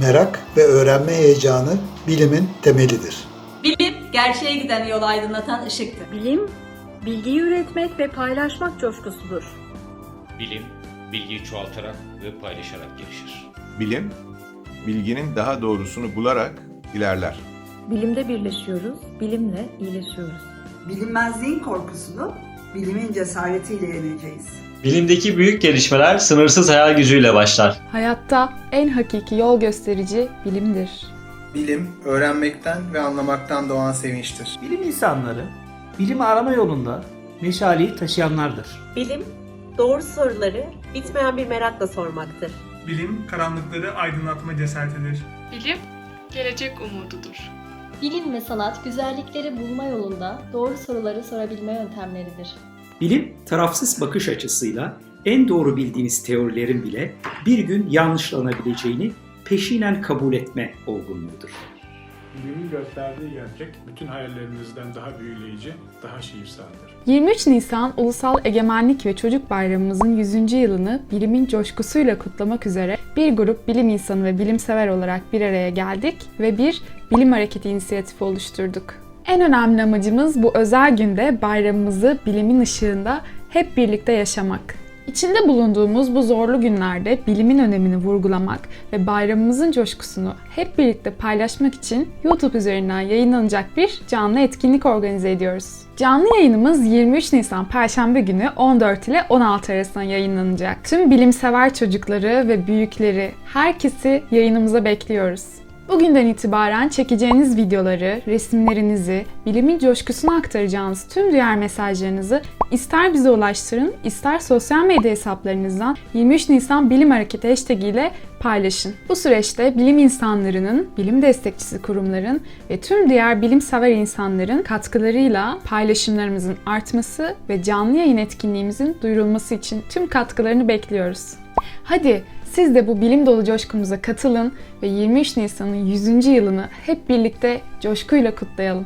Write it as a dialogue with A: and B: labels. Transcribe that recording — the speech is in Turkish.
A: Merak ve öğrenme heyecanı bilimin temelidir.
B: Bilim, gerçeğe giden yolu aydınlatan ışıktır.
C: Bilim, bilgiyi üretmek ve paylaşmak coşkusudur.
D: Bilim, bilgiyi çoğaltarak ve paylaşarak gelişir.
E: Bilim, bilginin daha doğrusunu bularak ilerler.
C: Bilimde birleşiyoruz, bilimle iyileşiyoruz.
F: Bilinmezliğin korkusunu bilimin cesaretiyle yeneceğiz.
G: Bilimdeki büyük gelişmeler sınırsız hayal gücüyle başlar.
H: Hayatta en hakiki yol gösterici bilimdir.
I: Bilim, öğrenmekten ve anlamaktan doğan sevinçtir.
J: Bilim insanları, bilimi arama yolunda meşaleyi taşıyanlardır.
K: Bilim, doğru soruları bitmeyen bir merakla sormaktır.
L: Bilim, karanlıkları aydınlatma cesaretidir.
M: Bilim, gelecek umududur.
N: Bilim ve sanat güzellikleri bulma yolunda doğru soruları sorabilme yöntemleridir.
O: Bilim, tarafsız bakış açısıyla en doğru bildiğiniz teorilerin bile bir gün yanlışlanabileceğini peşinen kabul etme olgunluğudur.
L: Bilimin gösterdiği gerçek bütün hayallerimizden daha büyüleyici, daha şiirseldir.
H: 23 Nisan Ulusal Egemenlik ve Çocuk Bayramımızın 100. yılını bilimin coşkusuyla kutlamak üzere bir grup bilim insanı ve bilimsever olarak bir araya geldik ve bir bilim hareketi inisiyatifi oluşturduk. En önemli amacımız bu özel günde bayramımızı bilimin ışığında hep birlikte yaşamak. İçinde bulunduğumuz bu zorlu günlerde bilimin önemini vurgulamak ve bayramımızın coşkusunu hep birlikte paylaşmak için YouTube üzerinden yayınlanacak bir canlı etkinlik organize ediyoruz. Canlı yayınımız 23 Nisan Perşembe günü 14 ile 16 arasında yayınlanacak. Tüm bilimsever çocukları ve büyükleri, herkesi yayınımıza bekliyoruz. Bugünden itibaren çekeceğiniz videoları, resimlerinizi, bilimin coşkusunu aktaracağınız tüm diğer mesajlarınızı ister bize ulaştırın, ister sosyal medya hesaplarınızdan 23 Nisan Bilim Hareketi hashtag ile paylaşın. Bu süreçte bilim insanlarının, bilim destekçisi kurumların ve tüm diğer bilimsever insanların katkılarıyla paylaşımlarımızın artması ve canlı yayın etkinliğimizin duyurulması için tüm katkılarını bekliyoruz. Hadi siz de bu bilim dolu coşkumuza katılın ve 23 Nisan'ın 100. yılını hep birlikte coşkuyla kutlayalım.